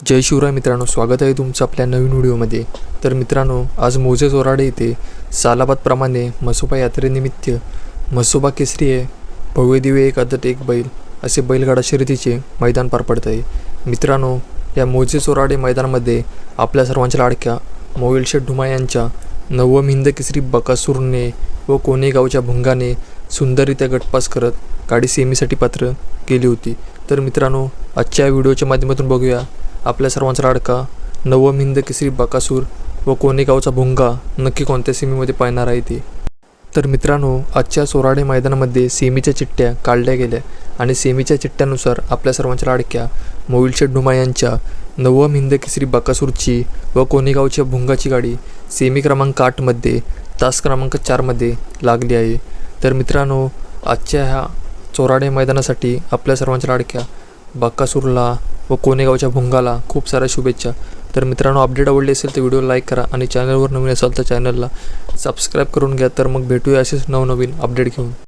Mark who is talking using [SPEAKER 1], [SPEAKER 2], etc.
[SPEAKER 1] जय शिवराय मित्रांनो स्वागत आहे तुमचं आपल्या नवीन व्हिडिओमध्ये. तर मित्रांनो आज मोजे जोराडे येथे सालाबादप्रमाणे म्हसोबा यात्रेनिमित्त म्हसोबा केसरी आहे भव्य दिवे एक आदत एक बैल असे बैलगाडा शर्यतीचे मैदान पार पडत आहे. मित्रांनो या मोजे चोराडे मैदानामध्ये आपल्या सर्वांच्या लाडक्या मोबाईल ढुमा यांच्या नवम हिंद केसरी बकासूरने व कोणेगावच्या भुंगाने सुंदररित्या गटपास करत गाडी सेमीसाठी पात्र केली होती. तर मित्रांनो आजच्या व्हिडिओच्या माध्यमातून बघूया आपल्या सर्वांचा लाडका नवम हिंद केसरी बकासूर व कोणेगावचा भुंगा नक्की कोणत्या सीमेमध्ये पाहणार आहे ते? तर मित्रांनो आजच्या सोराडे मैदानामध्ये सेमीच्या चिठ्ठ्या काढल्या गेल्या आणि सेमीच्या चिठ्ठ्यानुसार आपल्या सर्वांच्या लाडक्या मोविलशेठ ढुमा यांच्या नवम हिंद केसरी बकासूरची व कोणेगावच्या भुंगाची गाडी सेमी क्रमांक आठमध्ये तास क्रमांक चारमध्ये लागली आहे. तर मित्रांनो आजच्या ह्या चोराडे मैदानासाठी आपल्या सर्वांच्या लाडक्या बाकासूरला व कोनेगावच्या भुंगाला खूप साऱ्या शुभेच्छा. तर मित्रांनो अपडेट आवडली असेल तर व्हिडिओ लाईक करा आणि चॅनलवर नवीन असाल तर चॅनलला सबस्क्राईब करून घ्या. तर मग भेटूया असेच नवनवीन अपडेट घेऊन.